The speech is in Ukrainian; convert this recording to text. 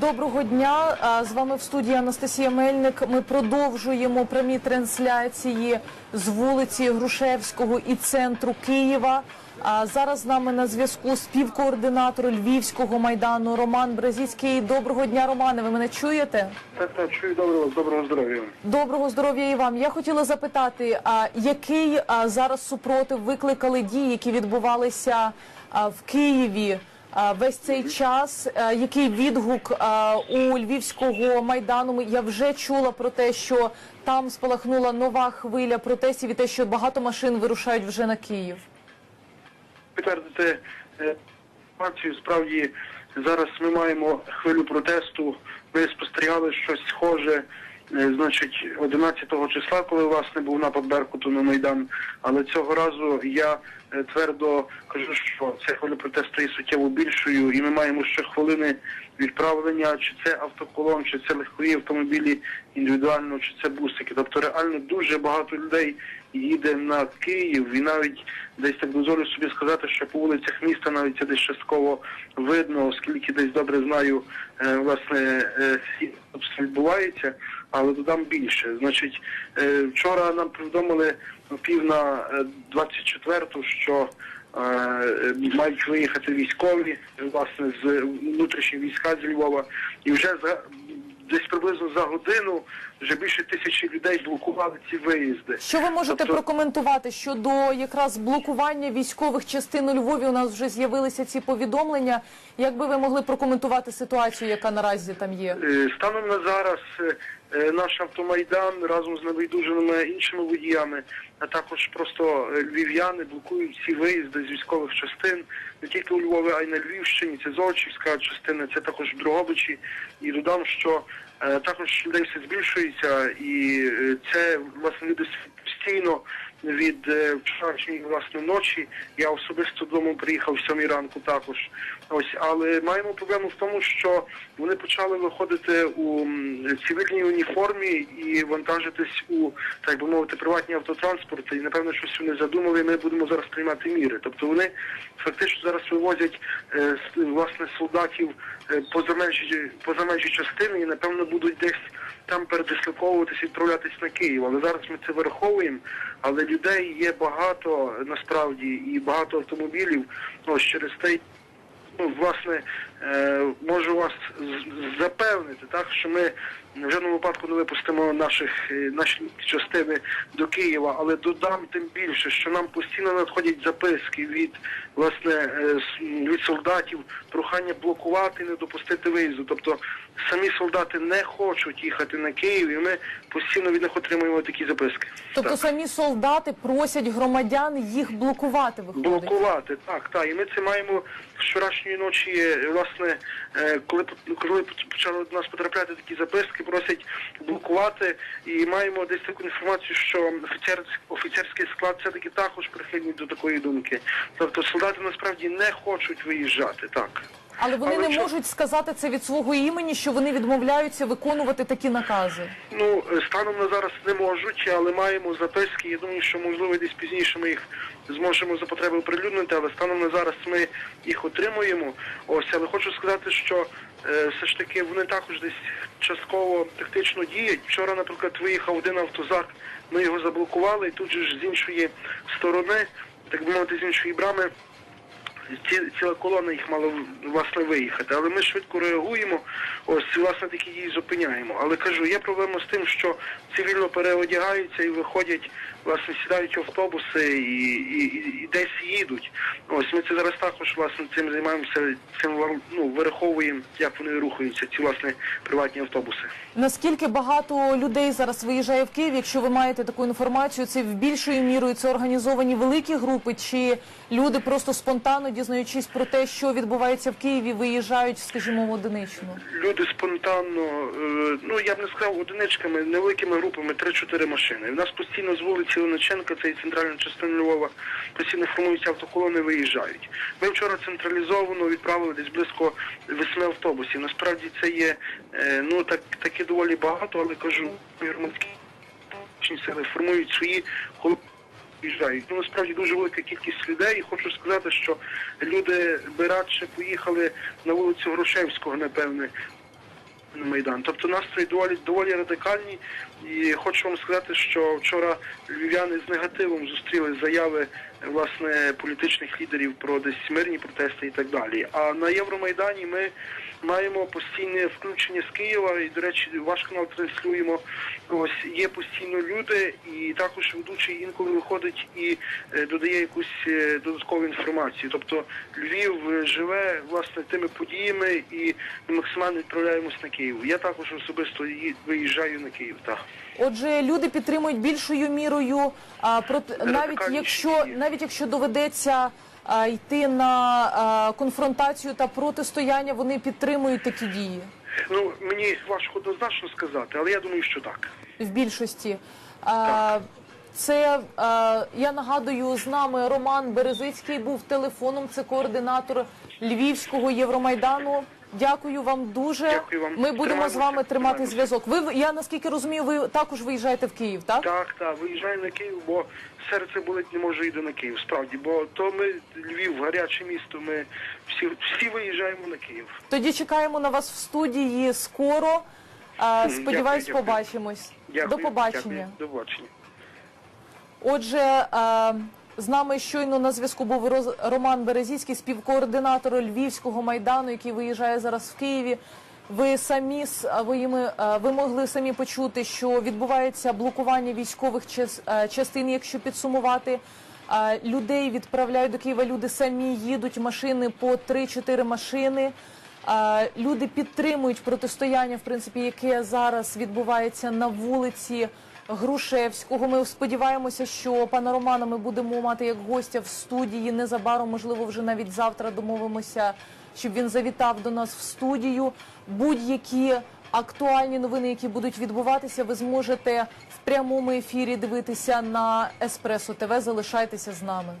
Доброго дня. З вами в студії Анастасія Мельник. Ми продовжуємо прямі трансляції з вулиці Грушевського і центру Києва. Зараз з нами на зв'язку співкоординатор Львівського майдану Роман Бразіцький. Доброго дня, Романе. Ви мене чуєте? Так, так, чую доброго, доброго здоров'я. Доброго здоров'я і вам. Я хотіла запитати, який зараз супротив викликали дії, які відбувалися в Києві весь цей час? Який відгук у львівського майдану? Я вже чула про те, що там спалахнула нова хвиля протестів і те, що багато машин вирушають вже на Київ. Підтвердити е, інформацію, справді зараз ми маємо хвилю протесту. Ми спостерігали щось схоже, е, значить, 11 числа, коли власне був напад Беркуту на Майдан. Але цього разу я е, твердо кажу, що ця хвиля протесту є суттєво більшою, і ми маємо ще хвилини відправлення, чи це автоколон, чи це легкові автомобілі індивідуально, чи це бусики. Тобто реально дуже багато людей їде на Київ, і навіть десь так дозволю собі сказати, що по вулицях міста навіть це десь частково видно, оскільки десь добре знаю, е, власне, е, відбувається, але додам більше. Значить, е, вчора нам повідомили пів на 24-ту, що е, е, мають виїхати військові, е, власне, з внутрішніх війська з Львова, і вже за десь приблизно за годину вже більше тисячі людей блокували ці виїзди. Що ви можете Тобто- прокоментувати щодо якраз блокування військових частин у Львові? У нас вже з'явилися ці повідомлення. Як би ви могли прокоментувати ситуацію, яка наразі там є? Е, Станом на зараз е, е, наш автомайдан разом з небайдужими іншими водіями, а також просто е, львів'яни блокують всі виїзди з військових частин не тільки у Львові, а й на Львівщині. Це Золочівська частина, це також в Дрогобичі. І додам, що е, також людей все збільшується, і е, це власне люди постійно від е, вчорашньої власне ночі. Я особисто додому приїхав в сьомій ранку також. Ось, але маємо проблему в тому, що вони почали виходити у цивільній уніформі і вантажитись у так би мовити приватні автотранспорти. І напевно щось вони задумали. Ми будемо зараз приймати міри. Тобто вони фактично зараз вивозять е, власне солдатів е, поза межі поза межі частини і напевно будуть десь там передислоковуватись, відправлятись на Київ. Але зараз ми це враховуємо. Але людей є багато насправді і багато автомобілів. Ось через те ну, власне, е, можу вас запевнити, так, що ми в жодному випадку не випустимо наших, е, наші частини до Києва, але додам тим більше, що нам постійно надходять записки від, власне, е, від солдатів, прохання блокувати, не допустити виїзду. Тобто самі солдати не хочуть їхати на Київ, і ми постійно від них отримуємо такі записки. Тобто Так. самі солдати просять громадян їх блокувати. Виходить. Блокувати, так, так. І ми це маємо вчорашньої ночі, е, власне, е, коли коли почали до нас потрапляти такі записки, просять блокувати. І маємо десь таку інформацію, що офіцер, офіцерський склад все-таки також прихильний до такої думки. Тобто солдати насправді не хочуть виїжджати, так. Але вони Але не що- можуть сказати це від свого імені, що вони відмовляються виконувати такі накази. Ну, е, станом на зараз не можуть, але маємо записки. Я думаю, що можливо десь пізніше ми їх зможемо за потреби оприлюднити, але станом на зараз ми їх отримуємо. Ось, але хочу сказати, що е, все ж таки вони також десь частково тактично діють. Вчора, наприклад, виїхав один автозак, ми його заблокували, і тут же ж з іншої сторони, так би мовити, з іншої брами. Ці, ціла колона їх мала власне виїхати, але ми швидко реагуємо. Ось власне такі дії зупиняємо. Але кажу, є проблема з тим, що цивільно переодягаються і виходять, власне, сідають автобуси і, і, і, десь їдуть. Ось ми це зараз також власне цим займаємося, цим ну, вираховуємо, як вони рухаються, ці власне приватні автобуси. Наскільки багато людей зараз виїжджає в Київ? Якщо ви маєте таку інформацію, це в більшою мірою це організовані великі групи, чи люди просто спонтанно дізнаючись про те, що відбувається в Києві, виїжджають, скажімо, в одиничну? Люди спонтанно, е, ну я б не сказав одиничками, невеликими групами, 3-4 машини. У нас постійно з вулиці Лениченка, це і центральна частина Львова, постійно формуються автоколони, виїжджають. Ми вчора централізовано відправили десь близько 8 автобусів. Насправді це є е, ну так таки доволі багато, але кажу, громадські сили формують свої Виїжджають. Ну насправді дуже велика кількість людей. І хочу сказати, що люди би радше поїхали на вулицю Грушевського, напевне, на Майдан. Тобто настрої доволі доволі радикальні. І хочу вам сказати, що вчора львів'яни з негативом зустріли заяви власне політичних лідерів про десь мирні протести і так далі. А на Євромайдані ми маємо постійне включення з Києва, і до речі, ваш канал транслюємо. Ось є постійно люди, і також ведучий інколи виходить і е, додає якусь е, додаткову інформацію. Тобто Львів е, живе власне тими подіями і ми максимально відправляємось на Київ. Я також особисто виїжджаю на Київ. Так. Отже, люди підтримують більшою мірою, а, проти, навіть якщо дії. Навіть якщо доведеться а, йти на а, конфронтацію та протистояння, вони підтримують такі дії Ну мені важко однозначно сказати, але я думаю, що так. в більшості. А, це я нагадую з нами Роман Березицький був телефоном. Це координатор Львівського Євромайдану. Дякую вам дуже. Дякую вам. Ми будемо з вами тримати зв'язок. Ви я наскільки розумію, ви також виїжджаєте в Київ, так? Так, так, виїжджаю на Київ, бо серце болить, не можу йти на Київ. Справді, бо то ми Львів, гаряче місто. Ми всі всі виїжджаємо на Київ. Тоді чекаємо на вас в студії скоро. А, Сподіваюсь, дякую, побачимось. Дякую. До побачення. Дякую. До побачення. Отже, з нами щойно на зв'язку був Роман Березіцький, співкоординатор Львівського майдану, який виїжджає зараз в Києві. Ви самі ви, ви могли самі почути, що відбувається блокування військових час- частин, якщо підсумувати. Людей відправляють до Києва. Люди самі їдуть машини по 3-4 машини. Люди підтримують протистояння, в принципі, яке зараз відбувається на вулиці Грушевського. Ми сподіваємося, що пана Романа ми будемо мати як гостя в студії незабаром, можливо, вже навіть завтра домовимося, щоб він завітав до нас в студію. Будь-які актуальні новини, які будуть відбуватися, ви зможете в прямому ефірі дивитися на Еспресо ТВ. Залишайтеся з нами.